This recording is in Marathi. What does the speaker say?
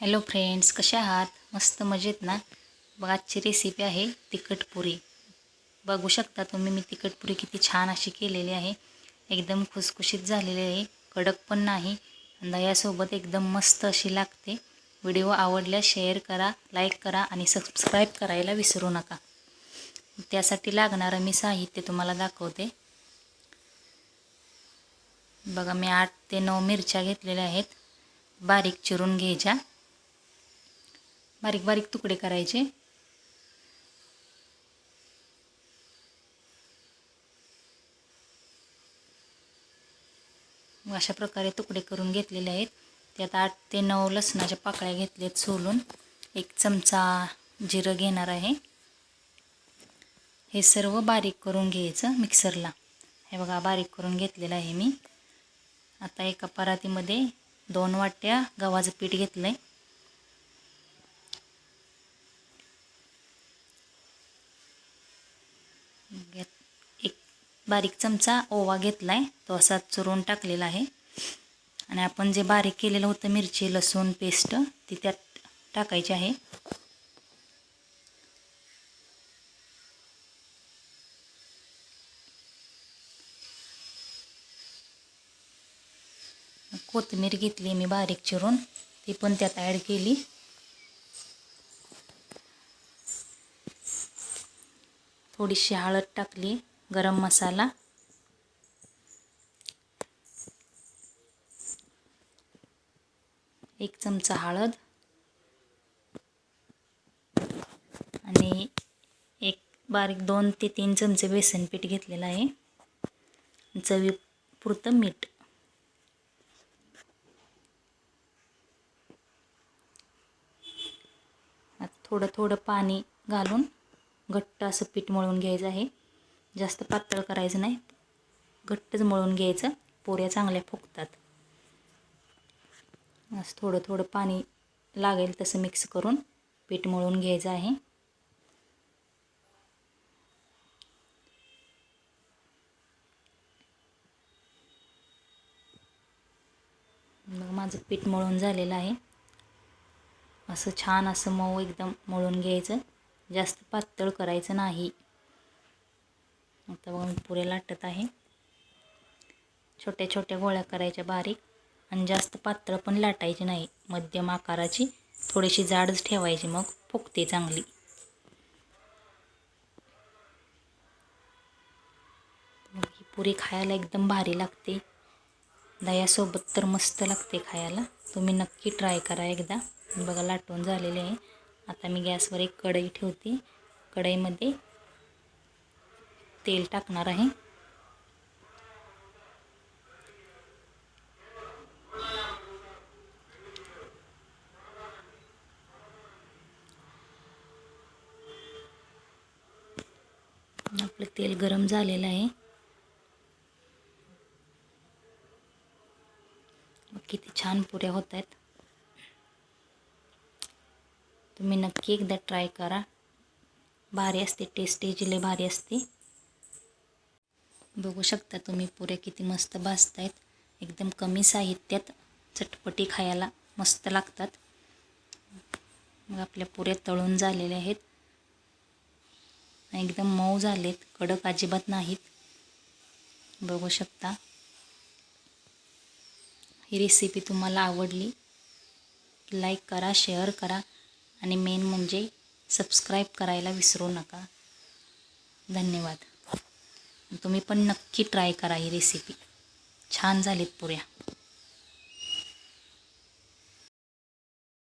हॅलो फ्रेंड्स कशा आहात? मस्त मजेत ना? बघा आजची रेसिपी आहे तिखटपुरी बघू शकता तुम्ही मी तिखटपुरी किती छान अशी केलेली आहे. एकदम खुसखुशीत झालेली आहे. कडक पण नाही. दह्यासोबत एकदम मस्त अशी लागते. व्हिडिओ आवडल्यास शेअर करा लाईक करा आणि सबस्क्राईब करायला विसरू नका. त्यासाठी लागणारं मी साहित्य तुम्हाला दाखवते. बघा मी आठ ते नऊ मिरच्या घेतलेल्या आहेत. बारीक चिरून घ्यायच्या. बारीक बारीक तुकडे करायचे. अशा प्रकारे तुकडे करून घेतलेले आहेत. त्यात आठ ते नऊ लसणाच्या पाकळ्या घेतल्यात सोलून. एक चमचा जिरं घेणार आहे. हे सर्व बारीक करून घ्यायचं मिक्सरला. हे बघा बारीक करून घेतलेलं आहे मी. आता एका परातीमध्ये दोन वाट्या गव्हाचं पीठ घेतलं आहे एक बारीक चमचा ओवा घेतला आहे तो असा चुरून टाकलेला आहे. आणि आपण जे बारीक केलेलं होतं मिरची लसूण पेस्ट ती त्यात टाकायची आहे. कोथिंबीर घेतली मी बारीक चिरून ती पण त्यात ॲड केली. थोडीशी हळद टाकली. गरम मसाला. एक चमचा हळद. आणि एक बारीक दोन ते तीन चमचे बेसन पीठ घेतलेलं आहे. चवी पुरतं मीठ. थोडं थोडं पाणी घालून घट्ट असं पीठ मळून घ्यायचं आहे. जास्त पातळ करायचं नाही. घट्टच मळून घ्यायचं. पोऱ्या चांगल्या फुगतात. असं थोडं थोडं पाणी लागेल तसं मिक्स करून पीठ मळून घ्यायचं आहे. मग माझं पीठ मळून झालेलं आहे. असं छान असं मऊ एकदम मळून घ्यायचं. जास्त पातळ करायचं नाही. आता बघा मी पुरे लाटत आहे. छोट्या छोट्या गोळ्या करायच्या बारीक. आणि जास्त पात्र पण लाटायची नाही. मध्यम आकाराची थोडीशी जाडच ठेवायची मग फुगते चांगली. पुरी खायला एकदम भारी लागते. दह्यासोबत तर मस्त लागते खायला. तुम्ही नक्की ट्राय करा एकदा. बघा लाटून झालेले आहे. आता मी गॅसवर एक कढई ठेवते. कढईमध्ये तेल टाकणार आहे. आपलं तेल गरम झालेलं आहे. किती छान पुऱ्या होत आहेत. तुम्ही नक्की एकदा ट्राय करा. भारी असते टेस्टी जिले भारी असते. बघू शकता तुम्ही पुऱ्या किती मस्त भासत आहेत एकदम कमी साहित्यात चटपटी खायला मस्त लागतात. मग आपल्या पुऱ्या तळून झालेल्या आहेत. एकदम मऊ झालेत कडक अजिबात नाहीत. बघू शकता. ही रेसिपी तुम्हाला आवडली लाईक करा शेअर करा आणि मेन म्हणजे सबस्क्राईब करायला विसरू नका. धन्यवाद. तुम्ही पण नक्की ट्राय करा ही रेसिपी छान झालीत पुऱ्या.